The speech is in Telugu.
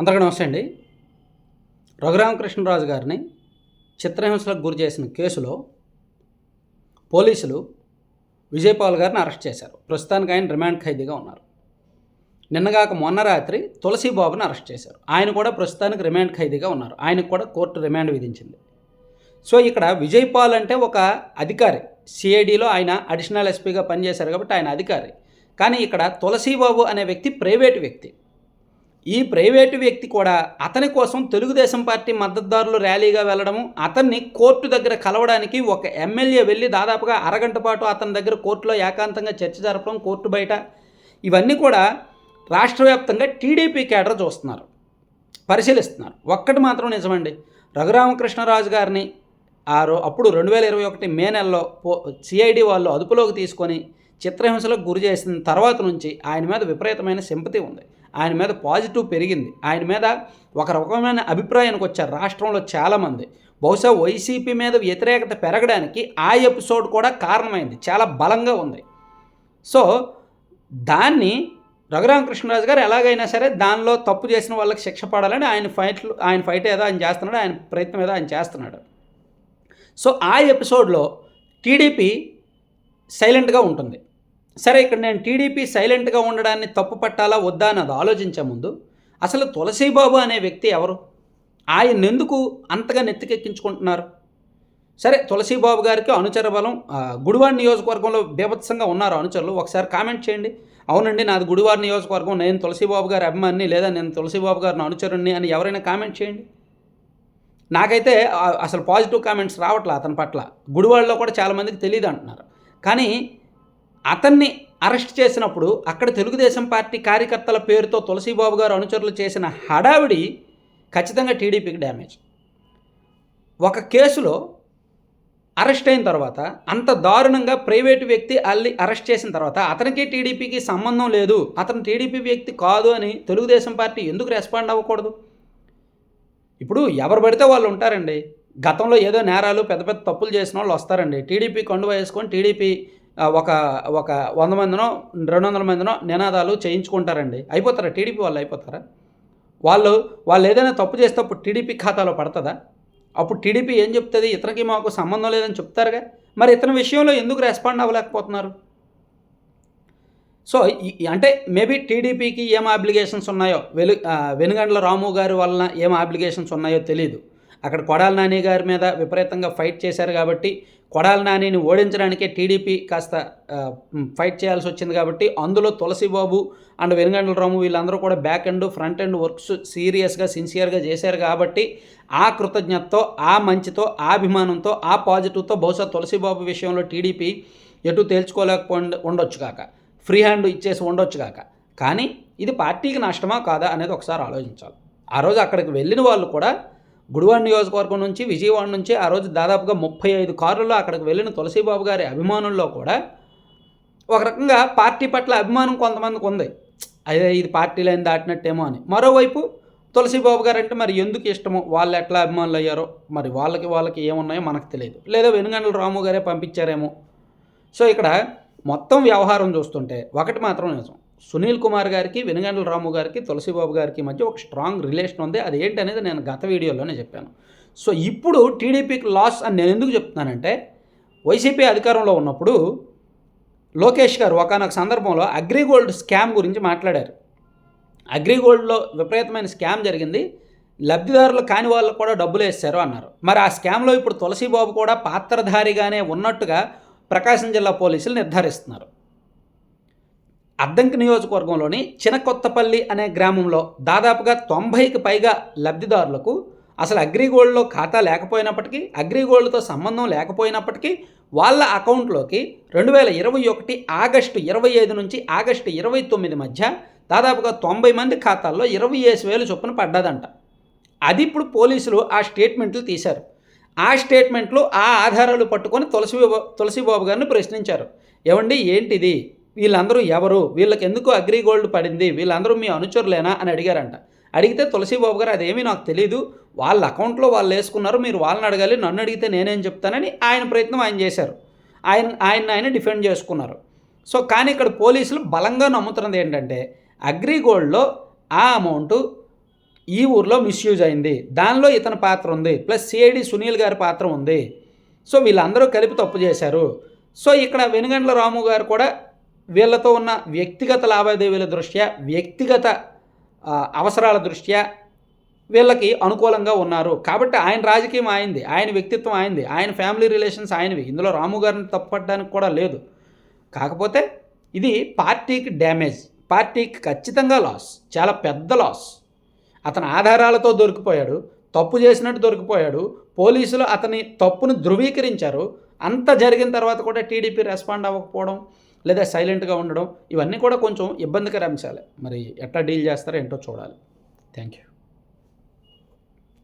అందరికీ నమస్తే అండి. రఘురామకృష్ణరాజు గారిని చిత్రహింసలకు గురి చేసిన కేసులో పోలీసులు విజయపాల్ గారిని అరెస్ట్ చేశారు. ప్రస్తుతానికి ఆయన రిమాండ్ ఖైదీగా ఉన్నారు. నిన్నగాక మొన్న రాత్రి తులసి బాబుని అరెస్ట్ చేశారు. ఆయన కూడా ప్రస్తుతానికి రిమాండ్ ఖైదీగా ఉన్నారు. ఆయనకు కూడా కోర్టు రిమాండ్ విధించింది. సో ఇక్కడ విజయపాల్ అంటే ఒక అధికారి. సిఐడిలో ఆయన అడిషనల్ ఎస్పీగా పనిచేశారు కాబట్టి ఆయన అధికారి. కానీ ఇక్కడ తులసీబాబు అనే వ్యక్తి ప్రైవేటు వ్యక్తి. ఈ ప్రైవేటు వ్యక్తి కూడా అతని కోసం తెలుగుదేశం పార్టీ మద్దతుదారులు ర్యాలీగా వెళ్ళడము అతన్ని కోర్టు దగ్గర కలవడానికి ఒక ఎమ్మెల్యే వెళ్ళి దాదాపుగా అరగంట పాటు అతని దగ్గర కోర్టులో ఏకాంతంగా చర్చ జరపడం కోర్టు బయట ఇవన్నీ కూడా రాష్ట్ర వ్యాప్తంగా టీడీపీ కేడర్ చూస్తున్నారు పరిశీలిస్తున్నారు. ఒక్కటి మాత్రం నిజమండి రఘురామకృష్ణరాజు గారిని ఆ అప్పుడు రెండు వేల ఇరవై ఒకటి మే నెలలో పో సిఐడి వాళ్ళు అదుపులోకి తీసుకొని చిత్రహింసలకు గురి చేసిన తర్వాత నుంచి ఆయన మీద విపరీతమైన సింపతి ఉంది. ఆయన మీద పాజిటివ్ పెరిగింది. ఆయన మీద ఒక రకమైన అభిప్రాయానికి వచ్చారు రాష్ట్రంలో చాలామంది. బహుశా వైసీపీ మీద వ్యతిరేకత పెరగడానికి ఆ ఎపిసోడ్ కూడా కారణమైంది. చాలా బలంగా ఉంది. సో దాన్ని రఘురామకృష్ణరాజు గారు ఎలాగైనా సరే దానిలో తప్పు చేసిన వాళ్ళకి శిక్ష పడాలని ఆయన ఫైట్లు ఆయన ఫైట్ ఏదో ఆయన చేస్తున్నాడు ఆయన ప్రయత్నం ఏదో ఆయన చేస్తున్నాడు. సో ఆ ఎపిసోడ్లో టీడీపీ సైలెంట్గా ఉంటుంది. సరే ఇక్కడ నేను టీడీపీ సైలెంట్గా ఉండడాన్ని తప్పు పట్టాలా వద్దా అన్నది ఆలోచించే ముందు అసలు తులసీబాబు అనే వ్యక్తి ఎవరు? ఆయన ఎందుకు అంతగా నెత్తికెక్కించుకుంటున్నారు? సరే తులసీబాబు గారికి అనుచర బలం గుడివాడ నియోజకవర్గంలో బీభత్సంగా ఉన్నారు అనుచరులు. ఒకసారి కామెంట్ చేయండి. అవునండి నాది గుడివాడ నియోజకవర్గం. నేను తులసీబాబు గారి అభిమాని లేదా నేను తులసీబాబు గారిని అనుచరుణ్ణి అని ఎవరైనా కామెంట్ చేయండి. నాకైతే అసలు పాజిటివ్ కామెంట్స్ రావట్లే అతని పట్ల. గుడివాడలో కూడా చాలామందికి తెలియదు అంటున్నారు. కానీ అతన్ని అరెస్ట్ చేసినప్పుడు అక్కడ తెలుగుదేశం పార్టీ కార్యకర్తల పేరుతో తులసీబాబు గారు అనుచరులు చేసిన హడావిడి ఖచ్చితంగా టీడీపీకి డ్యామేజ్. ఒక కేసులో అరెస్ట్ అయిన తర్వాత అంత దారుణంగా ప్రైవేటు వ్యక్తి అల్లి అరెస్ట్ చేసిన తర్వాత అతనికి టీడీపీకి సంబంధం లేదు. అతను టీడీపీ వ్యక్తి కాదు అని తెలుగుదేశం పార్టీ ఎందుకు రెస్పాండ్ అవ్వకూడదు? ఇప్పుడు ఎవరు పడితే వాళ్ళు ఉంటారండి. గతంలో ఏదో నేరాలు పెద్ద పెద్ద తప్పులు చేసిన వాళ్ళు వస్తారండి. టీడీపీ కండువా వేసుకొని టీడీపీ ఒక ఒక వంద మందినో రెండు వందల మందినో నినాదాలు చేయించుకుంటారండి. అయిపోతారా? టీడీపీ వాళ్ళు అయిపోతారా? వాళ్ళు వాళ్ళు ఏదైనా తప్పు చేస్తే అప్పుడు టీడీపీ ఖాతాలో పడుతుందా? అప్పుడు టీడీపీ ఏం చెప్తుంది? ఇతనికి మాకు సంబంధం లేదని చెప్తారుగా? మరి ఇతని విషయంలో ఎందుకు రెస్పాండ్ అవ్వలేకపోతున్నారు? సో ఈ- అంటే మేబీ టీడీపీకి ఏం అప్లికేషన్స్ ఉన్నాయో? వెలు వెనుగండ్ల రాము గారి వలన ఏం అప్లికేషన్స్ ఉన్నాయో తెలియదు అక్కడ కొడాల నాని గారి మీద విపరీతంగా ఫైట్ చేశారు కాబట్టి కొడాల నానిని ఓడించడానికే టీడీపీ కాస్త ఫైట్ చేయాల్సి వచ్చింది కాబట్టి అందులో తులసిబాబు అండ్ వెనుగండ్ల రాము వీళ్ళందరూ కూడా back and front and works సీరియస్గా సిన్సియర్గా చేశారు కాబట్టి ఆ కృతజ్ఞతతో ఆ మంచితో ఆ అభిమానంతో ఆ పాజిటివ్తో బహుశా తులసిబాబు విషయంలో టీడీపీ ఎటు తేల్చుకోలేకపో ఉండొచ్చు కాక. ఫ్రీ హ్యాండ్ ఇచ్చేసి ఉండొచ్చు కాక. కానీ ఇది పార్టీకి నష్టమా కాదా అనేది ఒకసారి ఆలోచించాలి. ఆ రోజు అక్కడికి వెళ్ళిన వాళ్ళు కూడా గుడివాడ నియోజకవర్గం నుంచి విజయవాడ నుంచి ఆ రోజు దాదాపుగా ముప్పై ఐదు కారుల్లో అక్కడికి వెళ్ళిన తులసీబాబు గారి అభిమానుల్లో కూడా ఒక రకంగా పార్టీ పట్ల అభిమానం కొంతమందికి ఉంది. అదే ఇది పార్టీ లైన్ దాటినట్టేమో అని. మరోవైపు తులసీబాబు గారు అంటే మరి ఎందుకు ఇష్టమో? వాళ్ళు ఎట్లా అభిమానులు అయ్యారో? మరి వాళ్ళకి వాళ్ళకి ఏమున్నాయో మనకు తెలియదు. లేదా వెనుగండ్ల రాము గారే పంపించారేమో? సో ఇక్కడ మొత్తం వ్యవహారం చూస్తుంటే ఒకటి మాత్రం నిజం. సునీల్ కుమార్ గారికి వెనుగండ్ల రాము గారికి తులసిబాబు గారికి మధ్య ఒక స్ట్రాంగ్ రిలేషన్ ఉంది. అది ఏంటనేది నేను గత వీడియోలోనే చెప్పాను. సో ఇప్పుడు టీడీపీకి లాస్ అని నేను ఎందుకు చెప్తున్నానంటే వైసీపీ అధికారంలో ఉన్నప్పుడు లోకేష్ గారు ఒకనొక సందర్భంలో అగ్రిగోల్డ్ స్కామ్ గురించి మాట్లాడారు. అగ్రిగోల్డ్లో విపరీతమైన స్కామ్ జరిగింది. లబ్ధిదారులు కాని వాళ్ళకు కూడా డబ్బులు వేస్తారు అన్నారు. మరి ఆ స్కామ్లో ఇప్పుడు తులసిబాబు కూడా పాత్రధారిగానే ఉన్నట్టుగా ప్రకాశం జిల్లా పోలీసులు నిర్ధారిస్తున్నారు. అద్దంకి నియోజకవర్గంలోని చినకొత్తపల్లి అనే గ్రామంలో దాదాపుగా తొంభైకి పైగా లబ్ధిదారులకు అసలు అగ్రిగోల్డ్లో ఖాతా లేకపోయినప్పటికీ అగ్రిగోల్డ్తో సంబంధం లేకపోయినప్పటికీ వాళ్ళ అకౌంట్లోకి రెండు వేల ఇరవై ఒకటి ఆగస్టు ఇరవై ఐదు నుంచి ఆగస్టు ఇరవై తొమ్మిది మధ్య దాదాపుగా తొంభై మంది ఖాతాల్లో ఇరవై ఏసు వేలు చొప్పున పడ్డదంట. అది ఇప్పుడు పోలీసులు ఆ స్టేట్మెంట్లు తీశారు. ఆ స్టేట్మెంట్లు ఆ ఆధారాలు పట్టుకొని తులసి తులసిబాబు గారిని ప్రశ్నించారు. ఏమండి ఏంటిది? వీళ్ళందరూ ఎవరు? వీళ్ళకి ఎందుకు అగ్రి గోల్డ్ పడింది? వీళ్ళందరూ మీ అనుచరులేనా? అని అడిగారంట. అడిగితే తులసిబాబు గారు అదేమీ నాకు తెలియదు వాళ్ళ అకౌంట్లో వాళ్ళు వేసుకున్నారు. మీరు వాళ్ళని అడగాలి. నన్ను అడిగితే నేనేం చెప్తానని ఆయన ప్రయత్నం ఆయన చేశారు. ఆయన ఆయన ఆయన డిఫెండ్ చేసుకున్నారు. సో కానీ ఇక్కడ పోలీసులు బలంగా నమ్ముతున్నది ఏంటంటే అగ్రిగోల్డ్లో ఆ అమౌంట్ ఈ ఊర్లో మిస్యూజ్ అయింది. దానిలో ఇతని పాత్ర ఉంది. ప్లస్ సిఐడి సునీల్ గారి పాత్ర ఉంది. సో వీళ్ళందరూ కలిపి తప్పు చేశారు. సో ఇక్కడ వెనుగండ్ల రాము గారు కూడా వీళ్ళతో ఉన్న వ్యక్తిగత లావాదేవీల దృష్ట్యా వ్యక్తిగత అవసరాల దృష్ట్యా వీళ్ళకి అనుకూలంగా ఉన్నారు. కాబట్టి ఆయన రాజకీయం ఆయనది ఆయన వ్యక్తిత్వం ఆయనది ఆయన ఫ్యామిలీ రిలేషన్స్ ఆయనవి. ఇందులో రాము గారిని తప్పడానికి కూడా లేదు. కాకపోతే ఇది పార్టీకి డ్యామేజ్ పార్టీకి ఖచ్చితంగా లాస్ చాలా పెద్ద లాస్. అతని ఆధారాలతో దొరికిపోయాడు తప్పు చేసినట్టు దొరికిపోయాడు పోలీసులు అతని తప్పును ధృవీకరించారు. అంత జరిగిన తర్వాత కూడా టీడీపీ రెస్పాండ్ అవ్వకపోవడం లేదా సైలెంట్గా ఉండడం ఇవన్నీ కూడా కొంచెం ఇబ్బందికర అంశాలే మరి ఎట్లా డీల్ చేస్తారో ఏంటో చూడాలి. Thank you